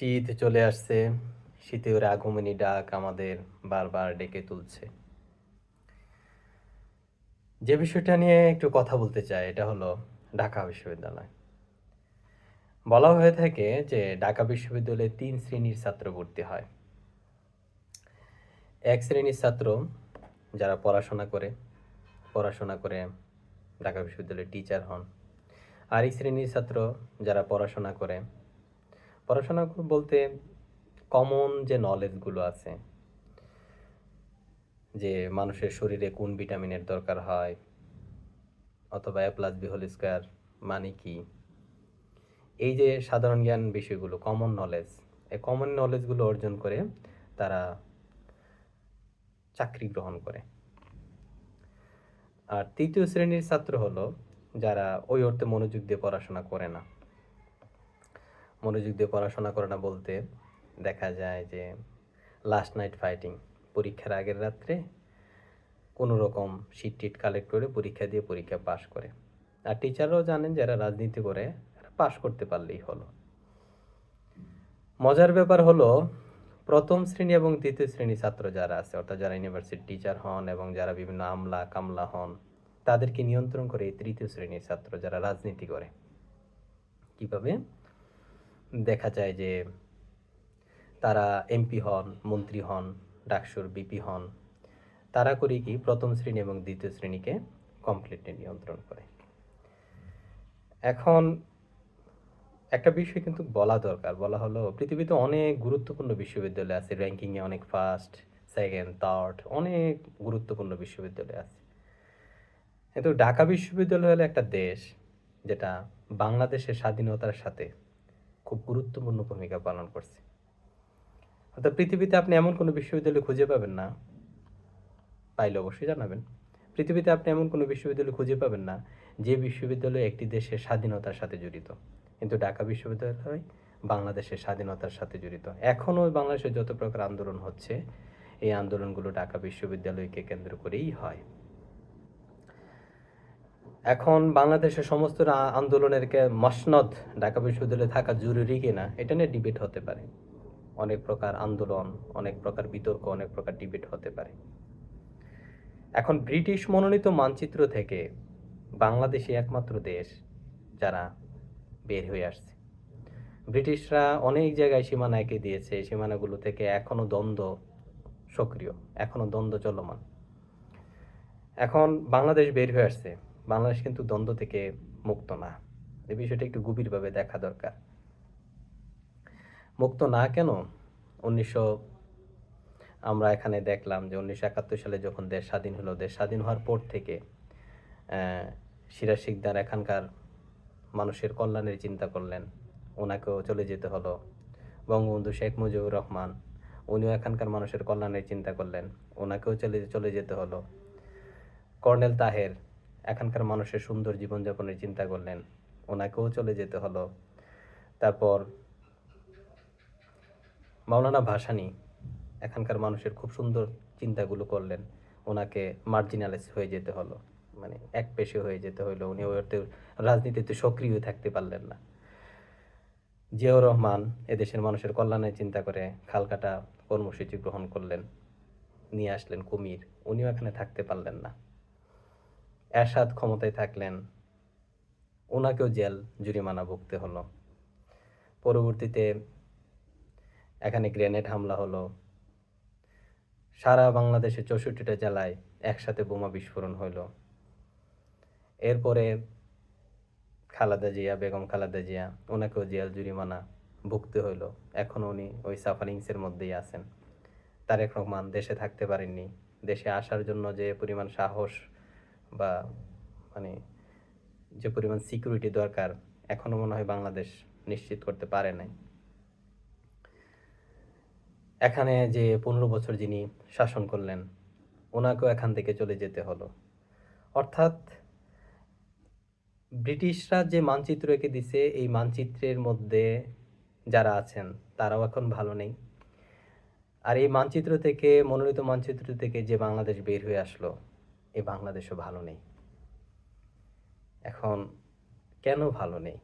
শীত চলে আসছে শীতের আগমনী ডাক আমাদের বারবার ডেকে তুলছে। যে বিষয়টা নিয়ে একটু কথা বলতে চাই, এটা হলো ঢাকা বিশ্ববিদ্যালয়। বলা হয়ে থাকে যে ঢাকা বিশ্ববিদ্যালয়ে তিন শ্রেণির ছাত্র ভর্তি হয়। এক শ্রেণির ছাত্র যারা পড়াশোনা করে পড়াশোনা করে ঢাকা বিশ্ববিদ্যালয়ের টিচার হন। আর এই শ্রেণির ছাত্র যারা পড়াশোনা করে পড়াশোনা বলতে কমন যে নলেজগুলো আছে, যে মানুষের শরীরে কোন ভিটামিনের দরকার হয়, অথবা A plus B whole square মানে কি? এই যে সাধারণ জ্ঞান বিষয়গুলো কমন নলেজ এই কমন নলেজগুলো অর্জন করে তারা চাকরি গ্রহণ করে। আর তৃতীয় শ্রেণির ছাত্র হলো যারা ওই অর্থে মনোযোগ দিয়ে পড়াশোনা করে না। মনোযোগ দিয়ে পড়াশোনা করে না বলতে দেখা যায় যে লাস্ট নাইট ফাইটিং পরীক্ষার আগের রাত্রে কোনো রকম শিট টিট কালেক্ট করে পরীক্ষা দিয়ে পরীক্ষা পাশ করে। আর টিচাররাও জানেন যারা রাজনীতি করে পাশ করতে পারলেই হলো। মজার ব্যাপার হলো, প্রথম শ্রেণি এবং তৃতীয় শ্রেণি ছাত্র যারা আছে, অর্থাৎ যারা ইউনিভার্সিটি টিচার হন এবং যারা বিভিন্ন আমলা কামলা হন, তাদেরকে নিয়ন্ত্রণ করে এই তৃতীয় শ্রেণির ছাত্র যারা রাজনীতি করে। কীভাবে? দেখা যায় যে তারা এমপি হন, মন্ত্রী হন, ডাকসুর বিপি হন, তারা করে কি প্রথম শ্রেণি এবং দ্বিতীয় শ্রেণীকে কমপ্লিটলি নিয়ন্ত্রণ করে। এখন একটা বিষয় কিন্তু বলা দরকার, বলা হলো পৃথিবীতে অনেক গুরুত্বপূর্ণ বিশ্ববিদ্যালয় আছে র্যাঙ্কিংয়ে অনেক ফার্স্ট সেকেন্ড থার্ড অনেক গুরুত্বপূর্ণ বিশ্ববিদ্যালয় আছে। কিন্তু ঢাকা বিশ্ববিদ্যালয় হলো একটা দেশ যেটা বাংলাদেশের স্বাধীনতার সাথে খুব গুরুত্বপূর্ণ ভূমিকা পালন করছে। অর্থাৎ পৃথিবীতে আপনি এমন কোনো বিশ্ববিদ্যালয় খুঁজে পাবেন না। পাইলে অবশ্যই জানাবেন। পৃথিবীতে আপনি এমন কোনো বিশ্ববিদ্যালয় খুঁজে পাবেন না, যে বিশ্ববিদ্যালয় একটি দেশের স্বাধীনতার সাথে জড়িত। কিন্তু ঢাকা বিশ্ববিদ্যালয় বাংলাদেশের স্বাধীনতার সাথে জড়িত। এখনও বাংলাদেশের যত প্রকার আন্দোলন হচ্ছে, এই আন্দোলনগুলো ঢাকা বিশ্ববিদ্যালয়কে কেন্দ্র করেই হয়। এখন বাংলাদেশের সমস্ত আন্দোলনের মসনদ ঢাকা বিশ্ববিদ্যালয়ে থাকা জরুরি কিনা, এটা নিয়ে ডিবেট হতে পারে। অনেক প্রকার আন্দোলন, অনেক প্রকার বিতর্ক, অনেক প্রকার ডিবেট হতে পারে। এখন ব্রিটিশ মনোনীত মানচিত্র থেকে বাংলাদেশই একমাত্র দেশ যারা বের হয়ে আসছে। ব্রিটিশরা অনেক জায়গায় সীমানা এঁকে দিয়েছে, সীমানাগুলো থেকে এখনও দ্বন্দ্ব সক্রিয় এখনও দ্বন্দ্ব চলমান। এখন বাংলাদেশ বের হয়ে আসছে। বাংলাদেশ কিন্তু দ্বন্দ্ব থেকে মুক্ত না। এ বিষয়টা একটু গভীরভাবে দেখা দরকার। মুক্ত না কেন? উনিশশো আমরা এখানে দেখলাম যে উনিশশো একাত্তর সালে যখন দেশ স্বাধীন হলো, দেশ স্বাধীন হওয়ার পর থেকে সিরাজ শিকদার এখানকার মানুষের কল্যাণের চিন্তা করলেন। ওনাকেও চলে যেতে হলো। বঙ্গবন্ধু শেখ মুজিবুর রহমান, উনিও এখানকার মানুষের কল্যাণের চিন্তা করলেন। ওনাকেও চলে চলে যেতে হলো। কর্নেল তাহের এখানকার মানুষের সুন্দর জীবনযাপনের চিন্তা করলেন। ওনাকেও চলে যেতে হলো। তারপর মাওলানা ভাসানি এখানকার মানুষের খুব সুন্দর চিন্তাগুলো করলেন। ওনাকে মার্জিনালাইজ হয়ে যেতে হলো। মানে এক পেশে হয়ে যেতে হলো। উনি অর্থে রাজনীতিতে সক্রিয় থাকতে পারলেন না। জিয়াউর রহমান এদেশের মানুষের কল্যাণের চিন্তা করে খালকাটা কর্মসূচি গ্রহণ করলেন। নিয়ে আসলেন কুমির। উনিও এখানে থাকতে পারলেন না। এরশাদ ক্ষমতায় থাকলেন ওনাকেও জেল, জরিমানা ভুগতে হলো। পরবর্তীতে এখানে গ্রেনেড হামলা হলো। সারা বাংলাদেশে চৌষট্টিটা জেলায় একসাথে বোমা বিস্ফোরণ হলো এরপরে খালাদা জিয়া, বেগম খালাদা জিয়া ওনাকেও জেল, জরিমানা ভুগতে হইল। এখনও উনি ওই সাফারিংসের মধ্যেই আছেন। তারেক রহমান দেশে থাকতে পারেননি। দেশে আসার জন্য যে পরিমাণ সাহস বা মানে যে পরিমাণ সিকিউরিটি দরকার এখনও মনে হয় বাংলাদেশ নিশ্চিত করতে পারে নাই। এখানে যে পনেরো বছর যিনি শাসন করলেন, ওনাকেও এখান থেকে চলে যেতে হলো। অর্থাৎ ব্রিটিশরা যে মানচিত্র এঁকে দিছে, এই মানচিত্রের মধ্যে যারা আছেন, তারাও এখন ভালো নেই। আর এই মানচিত্র থেকে, মনোনীত মানচিত্র থেকে যে বাংলাদেশ বের হয়ে আসলো এই বাংলাদেশও ভালো নেই। এখন কেন ভালো নেই?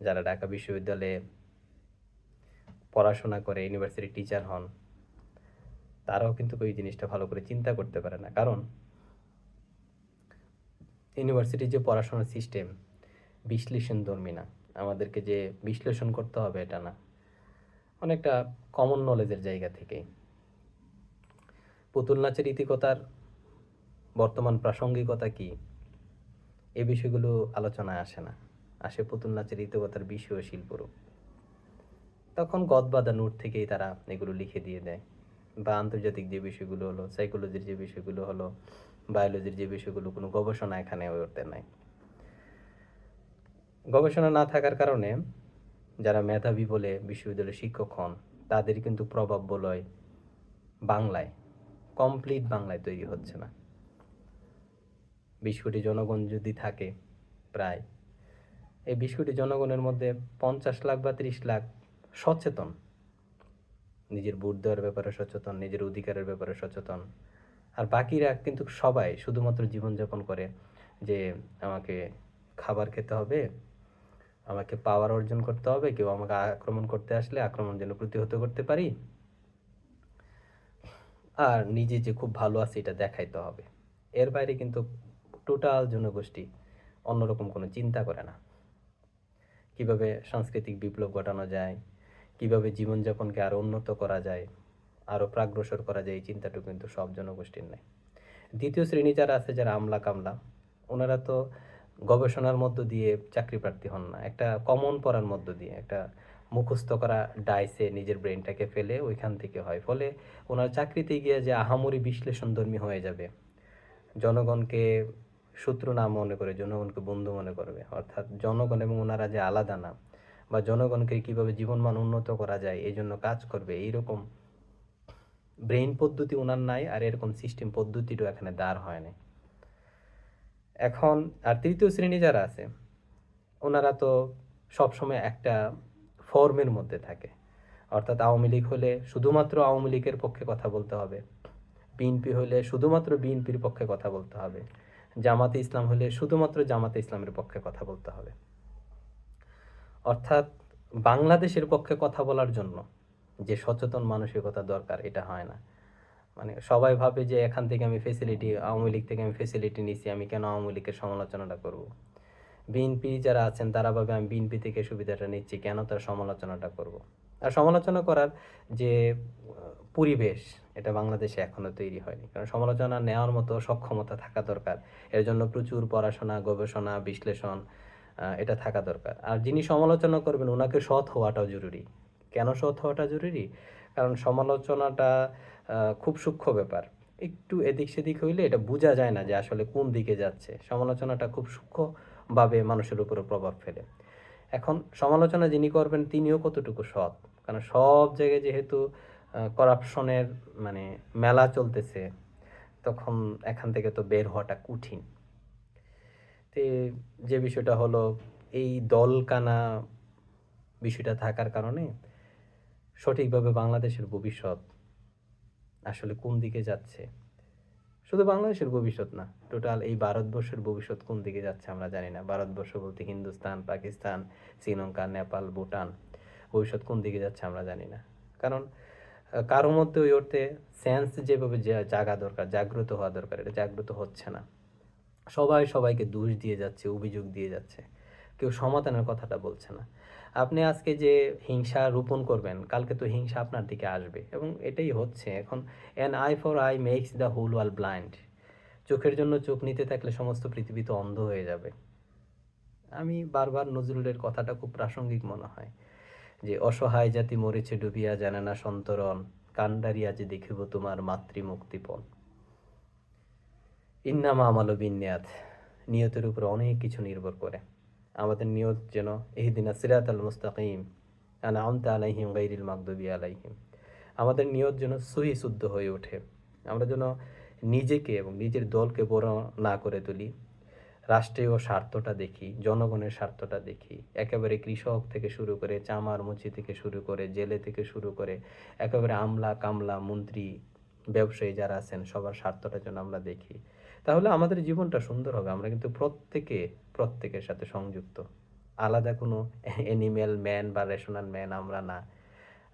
যারা ঢাকা বিশ্ববিদ্যালয়ে পড়াশোনা করে ইউনিভার্সিটি টিচার হন, তারাও কিন্তু ওই জিনিসটা ভালো করে চিন্তা করতে পারে না। কারণ ইউনিভার্সিটির যে পড়াশোনার সিস্টেম বিশ্লেষণ ধর্মী না। আমাদেরকে যে বিশ্লেষণ করতে হবে এটা না। অনেকটা কমন নলেজের জায়গা থেকে পুতুল নাচের ইতিকতার বর্তমান প্রাসঙ্গিকতা কি? এ বিষয়গুলো আলোচনায় আসে না। আসে পুতুল নাচের ইতিকতার বিষয় শিল্পরূপ তখন গদবাদা নোট থেকেই তারা এগুলো লিখে দিয়ে দেয়। বা আন্তর্জাতিক যে বিষয়গুলো হলো সাইকোলজির যে বিষয়গুলো হলো বায়োলজির যে বিষয়গুলো কোনো গবেষণা এখানে উঠতে নাই। গবেষণা না থাকার কারণে যারা মেধাবী বলে বিশ্ববিদ্যালয়ের শিক্ষক হন, তাদের কিন্তু প্রভাব বলয় বাংলায়। কমপ্লিট বাংলায় তৈরি হচ্ছে না। বিশ কোটি জনগণ যদি থাকে প্রায়, এই বিশ কোটি জনগণের মধ্যে পঞ্চাশ লাখ বা ত্রিশ লাখ সচেতন। নিজের ভোট দেওয়ার ব্যাপারে সচেতন, নিজের অধিকারের ব্যাপারে সচেতন। আর বাকিরা কিন্তু সবাই শুধুমাত্র জীবনযাপন করে যে আমাকে খাবার খেতে হবে, আমাকে পাওয়ার অর্জন করতে হবে, কেউ আমাকে আক্রমণ করতে আসলে আক্রমণ যেন প্রতিহত করতে পারি। আর নিজে যে খুব ভালো আছে এটা দেখাইতে হবে। এর বাইরে কিন্তু টোটাল জনগোষ্ঠী অন্যরকম কোনো চিন্তা করে না। কীভাবে সাংস্কৃতিক বিপ্লব ঘটানো যায়, কীভাবে জীবনযাপনকে আরও উন্নত করা যায় আরও প্রাগ্রসর করা যায়, এই চিন্তাটুকু কিন্তু সব জনগোষ্ঠীর নেই। দ্বিতীয় শ্রেণি যারা আছে, যারা আমলা কামলা, ওনারা তো গবেষণার মধ্য দিয়ে চাকরি প্রার্থী হন না। একটা কমন পড়ার মধ্য দিয়ে, একটা মুখস্থ করা ডাইসে নিজের ব্রেনটাকে ফেলে ওইখান থেকে হয়। ফলে ওনার চাকরিতে গিয়ে যে আহামরি বিশ্লেষণধর্মী হয়ে যাবে, জনগণকে শত্রু না মনে করে, জনগণকে বন্ধু মনে করবে। অর্থাৎ জনগণ এবং ওনারা যে আলাদা না বা জনগণকে কীভাবে জীবনমান উন্নত করা যায়, এই জন্য কাজ করবে, এইরকম ব্রেইন পদ্ধতি ওনার নাই আর এরকম সিস্টেম পদ্ধতিটাও এখানে দাঁড় হয় না এখন, আর তৃতীয় শ্রেণি যারা আছে, ওনারা তো সবসময় একটা ফর্মের মধ্যে থাকে। অর্থাৎ আওয়ামী লীগ হলে শুধুমাত্র আওয়ামী লীগের পক্ষে কথা বলতে হবে, বিএনপি হলে শুধুমাত্র বিএনপির পক্ষে কথা বলতে হবে। জামাতে ইসলাম হলে শুধুমাত্র জামাতে ইসলামের পক্ষে কথা বলতে হবে। অর্থাৎ বাংলাদেশের পক্ষে কথা বলার জন্য যে সচেতন মানসিকতা দরকার, এটা হয় না। মানে সবাই ভাবে যে এখান থেকে আমি ফেসিলিটি আওয়ামী লীগ থেকে আমি ফেসিলিটি নিছি, আমি কেন আওয়ামী লীগের সমালোচনাটা করব? বিএনপি যারা আছেন, তারা ভাবে আমি বিএনপি থেকে সুবিধাটা নিচ্ছি, কেন তার সমালোচনাটা করব? আর সমালোচনা করার যে পরিবেশ এটা বাংলাদেশে এখনও তৈরি হয়নি। কারণ সমালোচনা নেওয়ার মতো সক্ষমতা থাকা দরকার। এর জন্য প্রচুর পড়াশোনা, গবেষণা, বিশ্লেষণ এটা থাকা দরকার। আর যিনি সমালোচনা করবেন ওনাকে সৎ হওয়াটাও জরুরি। কেন সৎ হওয়াটা জরুরি? কারণ সমালোচনাটা খুব সূক্ষ্ম ব্যাপার। একটু এদিক সেদিক হইলে এটা বোঝা যায় না যে আসলে কোন দিকে যাচ্ছে। সমালোচনাটা খুব সূক্ষ্মভাবে মানুষের উপরে প্রভাব ফেলে। এখন সমালোচনা যিনি করবেন, তিনিও কতটুকু সৎ? কারণ সব জায়গায় যেহেতু করাপশনের মানে মেলা চলতেছে, তখন এখান থেকে তো বের হওয়াটা কঠিন। তে যে বিষয়টা হলো, এই দলকানা বিষয়টা থাকার কারণে সঠিকভাবে বাংলাদেশের ভবিষ্যৎ আসলে কোন দিকে যাচ্ছে? শুধু বাংলাদেশের ভবিষ্যৎ না টোটাল এই ভারতবর্ষের ভবিষ্যৎ কোন দিকে যাচ্ছে আমরা জানি না। ভারতবর্ষ বলতে হিন্দুস্তান, পাকিস্তান, শ্রীলঙ্কা, নেপাল, ভুটান, ভবিষ্যৎ কোন দিকে যাচ্ছে আমরা জানি না। কারণ আহ, কারও মধ্যে ওই অর্থে সেন্স যেভাবে জাগা দরকার জাগ্রত হওয়া দরকার এটা জাগ্রত হচ্ছে না। সবাই সবাইকে দোষ দিয়ে যাচ্ছে অভিযোগ দিয়ে যাচ্ছে। কেউ সমাধানের কথাটা বলছে না। আপনি আজকে যে হিংসা রোপণ করবেন কালকে তো হিংসা আপনার দিকে আসবে এবং এটাই হচ্ছে। এখন an eye for eye makes the whole world blind চোখের জন্য চোখ নিতে থাকলে সমস্ত পৃথিবী তো অন্ধ হয়ে যাবে। আমি বারবার নজরুলের কথাটা খুব প্রাসঙ্গিক মনে হয়। যে অসহায় জাতি মরেছে ডুবিয়া জানে না সন্তরণ কান্ডারি আজ দেখিব তোমার মাতৃ মুক্তিপণ ইন্নামা আমালো বিন্যাত, নিয়তের উপর অনেক কিছু নির্ভর করে। আমাদের নিয়ত যেন ইহদিনা সিরাত আল মুস্তাকিম আনা আমতা আলাইহিম গাইরিল মাকদুবি আলাইহিম। আমাদের নিয়ত যেন সহি শুদ্ধ হয়ে ওঠে। আমরা যেন নিজেকে এবং নিজের দলকে বড় না করে তুলি। রাষ্ট্রীয় স্বার্থটা দেখি, জনগণের স্বার্থটা দেখি। একেবারে কৃষক থেকে শুরু করে চামার মুচি থেকে শুরু করে জেলে থেকে শুরু করে একেবারে আমলা, কামলা, মন্ত্রী, ব্যবসায়ী যারা আছেন, সবার স্বার্থটা যেন আমরা দেখি। তাহলে আমাদের জীবনটা সুন্দর হবে। আমরা কিন্তু প্রত্যেকে, প্রত্যেকের সাথে সংযুক্ত। আলাদা কোনো অ্যানিম্যাল ম্যান বা রেশনাল ম্যান আমরা না।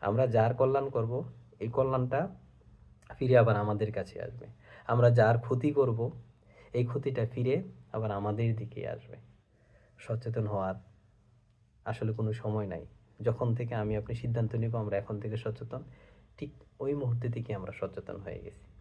আমরা যার কল্যাণ করব, এই কল্যাণটা ফিরে আবার আমাদের কাছে আসবে। আমরা যার ক্ষতি করব এই ক্ষতিটা ফিরে আবার আমাদের দিকে আসবে। সচেতন হওয়ার আসলে কোনো সময় নাই। যখন থেকে আমি আপনি সিদ্ধান্ত নিব, আমরা এখন থেকে সচেতন। ঠিক ওই মুহূর্তে থেকে আমরা সচেতন হয়ে গেছি।